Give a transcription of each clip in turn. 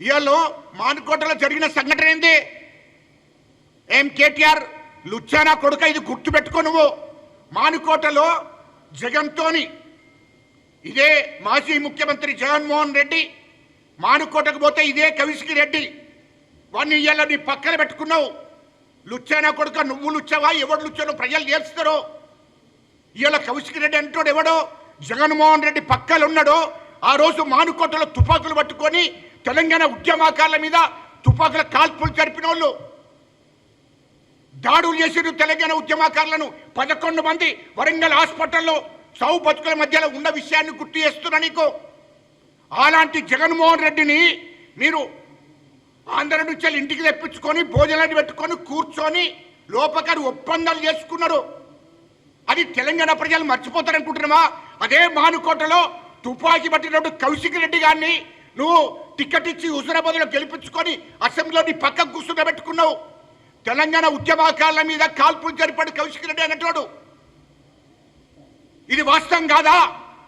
ఇవాళ మానుకోటలో జరిగిన సంఘటన ఏంది? ఏం కేటీఆర్ లుచ్చానా కొడుక? ఇది గుర్తు పెట్టుకో నువ్వు. మానుకోటలో జగన్తోని ఇదే మాజీ ముఖ్యమంత్రి జగన్మోహన్ రెడ్డి మానుకోటకు పోతే ఇదే కవిష్కి రెడ్డి. వాడిని ఇవాళ నీ పక్కన పెట్టుకున్నావు. లుచ్చానా కొడుక నువ్వు లుచ్చావా? ఎవడు లుచ్చాను ప్రజలు చేస్తారు ఇవాళ కవిసికి రెడ్డి అంటాడు ఎవడో? జగన్మోహన్ రెడ్డి పక్కలు ఉన్నాడో ఆ రోజు మానుకోటలో తుపాకులు పట్టుకొని తెలంగాణ ఉద్యమకారుల మీద తుపాకుల కాల్పులు జరిపిన వాళ్ళు దాడులు చేసిన తెలంగాణ ఉద్యమకారులను. పదకొండు మంది వరంగల్ హాస్పిటల్లో చౌ బతుకుల మధ్యలో ఉన్న విషయాన్ని గుర్తు చేస్తున్నా నీకు. అలాంటి జగన్మోహన్ రెడ్డిని మీరు ఆంధ్ర నుంచి వెళ్ళి ఇంటికి తెప్పించుకొని భోజనాన్ని పెట్టుకొని కూర్చొని లోపకారి ఒప్పందాలు చేసుకున్నారు అది తెలంగాణ ప్రజలు మర్చిపోతారనుకుంటున్నామా? అదే మానుకోటలో తుపాకీ పట్టినప్పుడు కౌశిక్ రెడ్డి గారిని నువ్వు టికెట్ ఇచ్చి హుజురాబాద్లో గెలిపించుకొని అసెంబ్లీలో నీ పక్కకు కూర్చుండబెట్టుకున్నావు తెలంగాణ ఉద్యమకాల మీద కాల్పులు జరిపాడు కౌశిక్ రెడ్డి అనేటోడు ఇది వాస్తవం కాదా?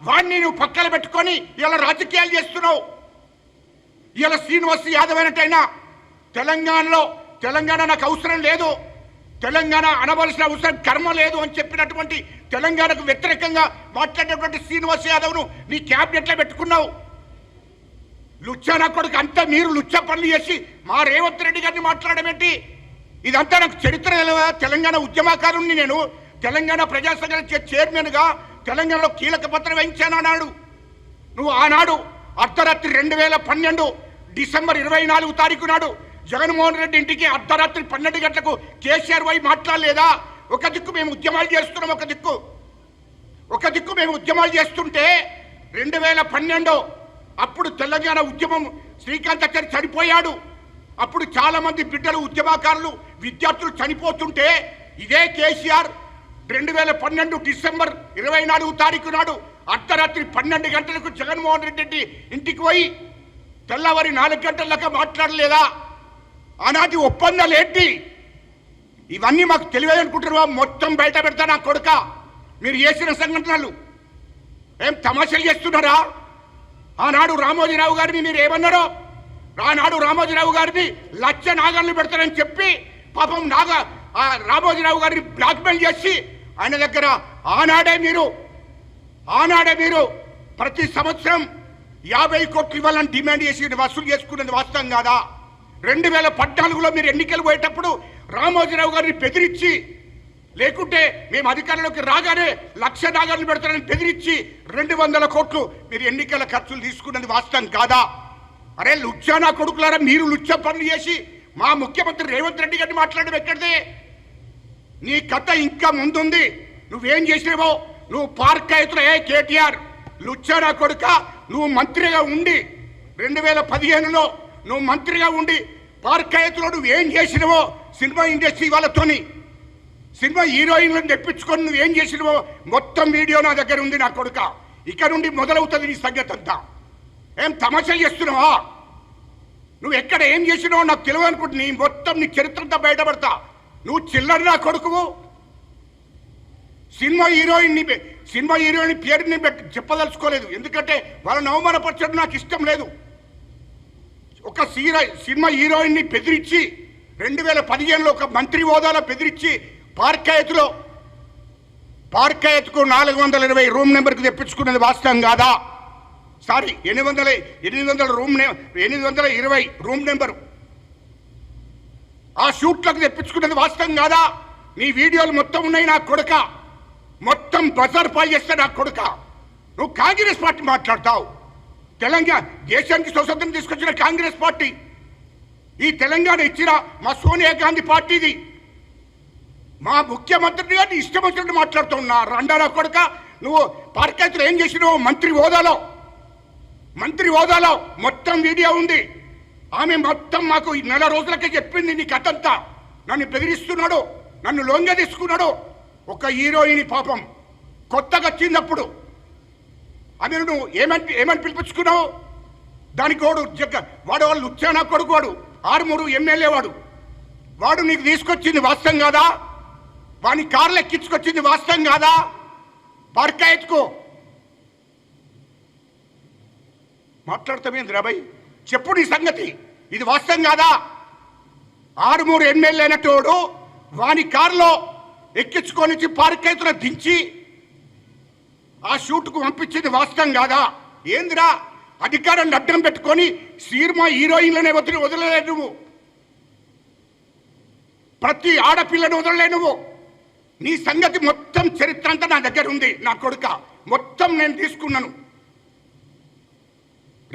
వాడిని నువ్వు పక్కన పెట్టుకొని ఇలా రాజకీయాలు చేస్తున్నావు. ఇలా శ్రీనివాస్ యాదవ్ అయినట్టయినా తెలంగాణలో తెలంగాణ నాకు అవసరం లేదు. తెలంగాణ అనవలసిన అవసరం కర్మ లేదు అని చెప్పినటువంటి తెలంగాణకు వ్యతిరేకంగా మాట్లాడేటువంటి శ్రీనివాస్ యాదవ్ను నీ క్యాబినెట్లో పెట్టుకున్నావు. లుచ్చన కొడుకు అంతా మీరు లుచ్చ పనులు చేసి మా రేవంత్ రెడ్డి గారిని మాట్లాడమేంటి ఇదంతా నాకు చరిత్ర తెలంగాణ ఉద్యమకారుణ్ణి నేను తెలంగాణ ప్రజాసంఘం చైర్మన్గా తెలంగాణలో కీలక పత్రం వహించాను అన్నాడు నువ్వు ఆనాడు అర్ధరాత్రి రెండు వేల పన్నెండు డిసెంబర్ ఇరవై నాలుగు తారీఖు నాడు జగన్మోహన్ రెడ్డి ఇంటికి అర్ధరాత్రి పన్నెండు గంటలకు కేసీఆర్ వై మాట్లాడలేదా? ఒక దిక్కు మేము ఉద్యమాలు చేస్తున్నాం ఒక దిక్కు. ఒక దిక్కు మేము ఉద్యమాలు చేస్తుంటే రెండు వేల పన్నెండు అప్పుడు తెలంగాణ ఉద్యమం శ్రీకాంతాచారి చనిపోయాడు. అప్పుడు చాలా మంది బిడ్డలు ఉద్యమకారులు విద్యార్థులు చనిపోతుంటే ఇదే కేసీఆర్ రెండు వేల పన్నెండు డిసెంబర్ ఇరవై నాలుగు తారీఖు నాడు అర్ధరాత్రి పన్నెండు గంటలకు జగన్మోహన్ రెడ్డి ఇంటికి పోయి తెల్లవారి నాలుగు గంటల మాట్లాడలేదా? ఆనాటి ఒప్పందాలు ఏంటి ఇవన్నీ మాకు తెలియదనుకుంటున్నావా మొత్తం బయట పెడతా నా కొడుక. మీరు చేసిన సంఘటనలు. ఏం తమాషలు చేస్తున్నారా? ఆనాడు రామోజీరావు గారిని మీరు ఏమన్నారో ఆనాడు రామోజీరావు గారిని లచ్చ నాగర్లు పెడతారని చెప్పి పాపం నాగ ఆ రామోజీరావు గారిని బ్లాక్మెయిల్ చేసి ఆయన దగ్గర ఆనాడే మీరు ఆనాడే మీరు ప్రతి సంవత్సరం యాభై కోట్లు ఇవ్వాలని డిమాండ్ చేసి వసూలు చేసుకున్నది వాస్తవం కాదా? రెండు వేల పద్నాలుగులో మీరు ఎన్నికలు పోయేటప్పుడు రామోజీరావు గారిని బెదిరించి లేకుంటే మేము అధికారంలోకి రాగానే లక్ష నాగాలను పెడతారని బెదిరించి రెండు వందల కోట్లు మీరు ఎన్నికల ఖర్చులు తీసుకున్నది వాస్తవం కాదా? అరే లుచ్చానా కొడుకులారా మీరు లుచ్చ పనులు చేసి మా ముఖ్యమంత్రి రేవంత్ రెడ్డి గారిని మాట్లాడడం ఎక్కడిదే? నీ కథ ఇంకా ముందుంది. నువ్వేం చేసినావో? నువ్వు పార్క్ అవుతున్నాయే కేటీఆర్? లుచ్చానా కొడుక నువ్వు మంత్రిగా ఉండి రెండు వేల పదిహేనులో నువ్వు మంత్రిగా ఉండి పార్క్ అవుతులో నువ్వేం చేసినావో సినిమా ఇండస్ట్రీ వాళ్ళతోని? సినిమా హీరోయిన్లను తెప్పించుకొని నువ్వేం చేసినవో మొత్తం వీడియో నా దగ్గర ఉంది నా కొడుక. ఇక్కడ నుండి మొదలవుతుంది నీ సంగతి అంతా. ఏం తమాషాలు చేస్తున్నావా? నువ్వు ఎక్కడ ఏం చేసినావో నాకు తెలియదు అనుకుంటు నీ మొత్తం నీ చరిత్రంతా బయటపడతా. నువ్వు చిల్లర నా కొడుకువు. సినిమా హీరోయిన్ సినిమా హీరోయిన్ పేరుని పెట్టి చెప్పదలుచుకోలేదు. ఎందుకంటే వాళ్ళని అవమానపరచడం నాకు ఇష్టం లేదు. ఒక సీరో సినిమా హీరోయిన్ని బెదిరించి రెండు వేల పదిహేనులో ఒక మంత్రి హోదాలో బెదిరించి పార్కాయత్లో పార్కాయత్కు నాలుగు వందల ఇరవై రూమ్ నెంబర్కి తెప్పించుకున్నది వాస్తవం కాదా? సారీ ఎనిమిది వందల ఎనిమిది వందల రూమ్ ఎనిమిది వందల ఇరవై రూమ్ నెంబరు. ఆ షూట్లకు తెప్పించుకున్నది వాస్తవం కాదా? నీ వీడియోలు మొత్తం ఉన్నాయి నా కొడుక. మొత్తం బజార్ పాలు చేస్తే నా కొడుక. నువ్వు కాంగ్రెస్ పార్టీ మాట్లాడతావు. తెలంగాణ దేశానికి స్వతంత్రం తీసుకొచ్చిన కాంగ్రెస్ పార్టీ. ఈ తెలంగాణ ఇచ్చిన మా సోనియా గాంధీ పార్టీది. మా ముఖ్యమంత్రి గారిని ఇష్టం వచ్చినట్టు మాట్లాడుతున్నా రండారా కొడుక నువ్వు పార్కేతులు ఏం చేసినావు మంత్రి హోదాలో. మంత్రి హోదాలో మొత్తం వీడియో ఉంది. ఆమె మొత్తం మాకు ఈ నెల రోజులకే చెప్పింది నీ కథంతా. నన్ను బెదిరిస్తున్నాడు నన్ను లొంగ తీసుకున్నాడు. ఒక హీరోయిన్ పాపం. కొత్తగా వచ్చినప్పుడు. ఆమె నువ్వు ఏమని ఏమని పిలిపించుకున్నావు? దానికి వాడు జగ్గ వాడు వాళ్ళు ఉచ్చానా కొడుకు వాడు. ఆరుమూరు ఎమ్మెల్యే వాడు. వాడు నీకు తీసుకొచ్చింది వాస్తవం కాదా? వాని కార్లు ఎక్కించుకొచ్చింది వాస్తవం కాదా? పర్కా ఎత్తుకో మాట్లాడతామేంది రాబాయ్? చెప్పు నీ సంగతి. ఇది వాస్తవం కాదా? ఆరుమూరు ఎమ్మెల్యే అయినటోడు వాని కారులో ఎక్కించుకొని పార్క్ పార్కైతులో దించి ఆ షూట్కు పంపించింది వాస్తవం కాదా? ఏందిరా? అధికారాన్ని అడ్డం పెట్టుకొని సినిమా హీరోయిన్లనే వదిలి వదలలే నువ్వు. ప్రతి ఆడపిల్లను వదలలే నువ్వు. నీ సంగతి మొత్తం చరిత్ర అంతా నా దగ్గర ఉంది నా కొడుక. మొత్తం నేను తీసుకున్నాను.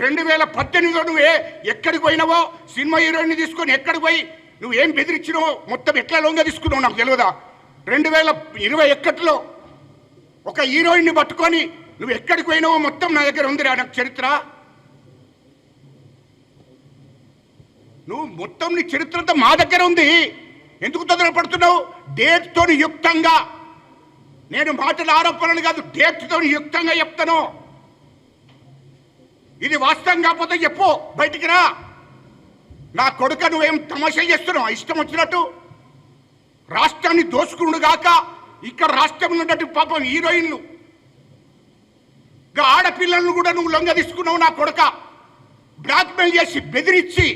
రెండు వేల పద్దెనిమిదిలో నువ్వే ఎక్కడికి పోయినావో? సినిమా హీరోయిన్ తీసుకొని ఎక్కడికి పోయి? నువ్వు ఏం బెదిరించినావో? మొత్తం ఎట్లా లోన్గా తీసుకున్నావు నాకు తెలియదా రెండు వేల ఇరవై ఒకటిలో ఒక హీరోయిన్ని పట్టుకొని నువ్వు ఎక్కడికి పోయినావో మొత్తం నా దగ్గర ఉందిరా నాకు చరిత్ర. నువ్వు మొత్తం నీ చరిత్ర మా దగ్గర ఉంది. ఎందుకు తొందరపడుతున్నావు డేట్తో యుక్తంగా. నేను మాటల ఆరోపణలు కాదు డేట్తో యుక్తంగా చెప్తాను. ఇది వాస్తవం కాకపోతే చెప్పు బయటికి రా. నా కొడుక నువ్వేం తమాషా చేస్తున్నావు? ఇష్టం వచ్చినట్టు. రాష్ట్రాన్ని దోసుకుండు గాక ఇక్కడ రాష్ట్రంలో ఉన్నట్టు పాపం హీరోయిన్లు. ఆడపిల్లలను కూడా నువ్వు లొంగ తీసుకున్నావు నా కొడుక. బ్లాక్మెయిల్ చేసి బెదిరించి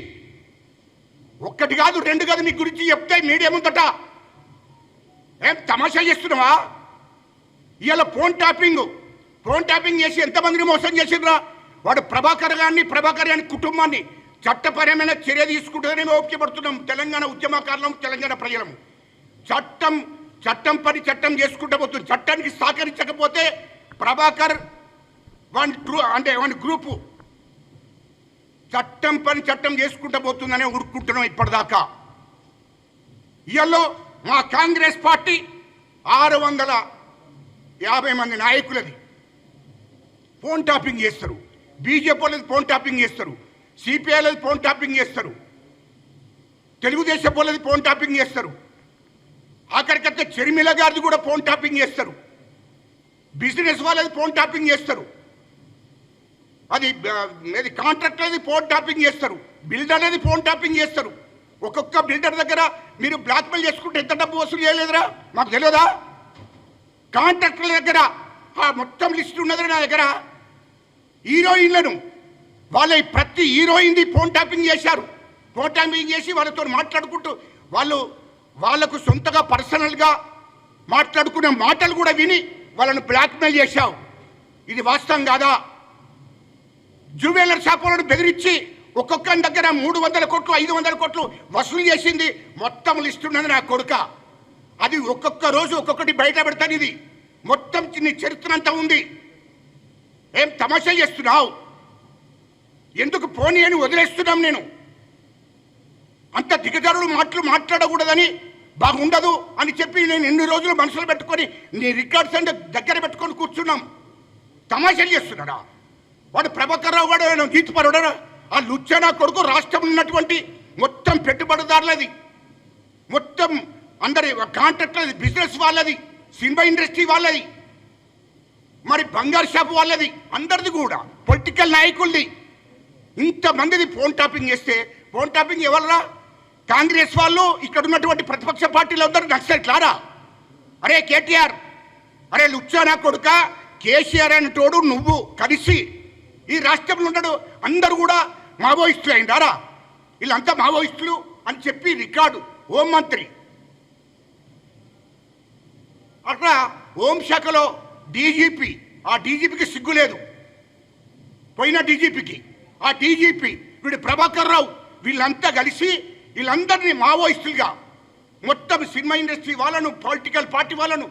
ఒకటి కాదు రెండు కాదు నీ గురించి చెప్తే మీడియా ముందట. ఏం తమాషా చేస్తున్నావా? ఇవాళ ఫోన్ ట్యాపింగ్. ఫోన్ ట్యాపింగ్ చేసి ఎంతమందిని మోసం చేసిండ్రా? వాడు ప్రభాకర్ గారిని ప్రభాకర్ గారి కుటుంబాన్ని చట్టపరమైన చర్య తీసుకుంటుందని మేము ఓపికపడుతున్నాం తెలంగాణ ఉద్యమకారులం తెలంగాణ ప్రజలము. చట్టం చట్టం పని చట్టం చేసుకుంటూ పోతుంది. చట్టానికి సహకరించకపోతే ప్రభాకర్ వన్ ట్రూ అంటే వన్ గ్రూపు చట్టం పని చట్టం చేసుకుంటూ పోతుందనే ఊరుకుంటున్నాం ఇప్పటిదాకా. ఇయల్లో మా కాంగ్రెస్ పార్టీ ఆరు వందల యాభై మంది నాయకులది. ఫోన్ టాపింగ్ చేస్తారు. బీజేపీ వాళ్ళది ఫోన్ టాపింగ్ చేస్తారు. సిపిఐలది ఫోన్ టాపింగ్ చేస్తారు. తెలుగుదేశం వాళ్ళది ఫోన్ టాపింగ్ చేస్తారు. ఆఖరికైతే చెరిమిల గారిది కూడా ఫోన్ టాపింగ్ చేస్తారు. బిజినెస్ వాళ్ళది ఫోన్ టాపింగ్ చేస్తారు. అది అది కాంట్రాక్ట్ అనేది ఫోన్ టాపింగ్ చేస్తారు. బిల్డర్ అనేది ఫోన్ టాపింగ్ చేస్తారు. ఒక్కొక్క బిల్డర్ దగ్గర మీరు బ్లాక్మెయిల్ చేసుకుంటే ఎంత డబ్బు వసూలు చేయలేదురా? మాకు తెలియదా? కాంట్రాక్టర్ల దగ్గర ఆ మొత్తం లిస్ట్ ఉన్నది నా దగ్గర. హీరోయిన్లను వాళ్ళ ప్రతి హీరోయిన్ది ఫోన్ ట్యాపింగ్ చేశారు. ఫోన్ ట్యాపింగ్ చేసి వాళ్ళతో మాట్లాడుకుంటూ వాళ్ళు వాళ్ళకు సొంతగా పర్సనల్గా మాట్లాడుకునే మాటలు కూడా విని వాళ్ళను బ్లాక్మెయిల్ చేశావు. ఇది వాస్తవం కాదా? జ్యువెలర్ షాపులను బెదిరించి ఒక్కొక్కరి దగ్గర మూడు వందల కోట్లు ఐదు వందల కోట్లు వసూలు చేసింది మొత్తం లిస్ట్ ఉన్నది నా కొడుక. అది ఒక్కొక్క రోజు ఒక్కొక్కటి బయట పెడతాను ఇది. మొత్తం నీ చరిత్ర అంతా ఉంది. ఏం తమాషా చేస్తున్నావు? ఎందుకు పోనీ అని వదిలేస్తున్నాం నేను? అంత దిగజారుడు మాటలు మాట్లాడకూడదని బాగుండదు అని చెప్పి నేను ఎన్ని రోజులు మనసులో పెట్టుకొని నీ రికార్డ్స్ అంటే దగ్గర పెట్టుకొని కూర్చున్నాం. తమాషాలు చేస్తున్నాడా? వాడు ప్రభాకర్ రావు వాడు గీతపరుడా ఆ లుచ్చానా కొడుకు రాష్ట్రం ఉన్నటువంటి మొత్తం పెట్టుబడిదారులది మొత్తం అందరి కాంట్రాక్టర్ది బిజినెస్ వాళ్ళది సినిమా ఇండస్ట్రీ వాళ్ళది. మరి బంగారు షాప్ వాళ్ళది అందరిది కూడా పొలిటికల్ నాయకులది. ఇంతమందిది ఫోన్ టాపింగ్ చేస్తే ఫోన్ టాపింగ్ ఎవరరా? కాంగ్రెస్ వాళ్ళు ఇక్కడ ఉన్నటువంటి ప్రతిపక్ష పార్టీలు అందరూ నక్సలైట్లారా? అరే కేటీఆర్ అరే లుచ్చానా కొడుక కేసీఆర్ అనేటోడు నువ్వు కలిసి ఈ రాష్ట్రంలో ఉన్నాడు. అందరూ కూడా మావోయిస్టులు అయిందారా వీళ్ళంతా మావోయిస్టులు అని చెప్పి రికార్డు హోంమంత్రి అట్లా హోంశాఖలో డీజీపీ ఆ డీజీపీకి సిగ్గు లేదు. పోయిన డీజీపీకి. ఆ డీజీపీ వీడు ప్రభాకర్ రావు. వీళ్ళంతా కలిసి వీళ్ళందరినీ మావోయిస్టులుగా మొత్తం సినిమా ఇండస్ట్రీ వాళ్ళను పొలిటికల్ పార్టీ వాళ్ళను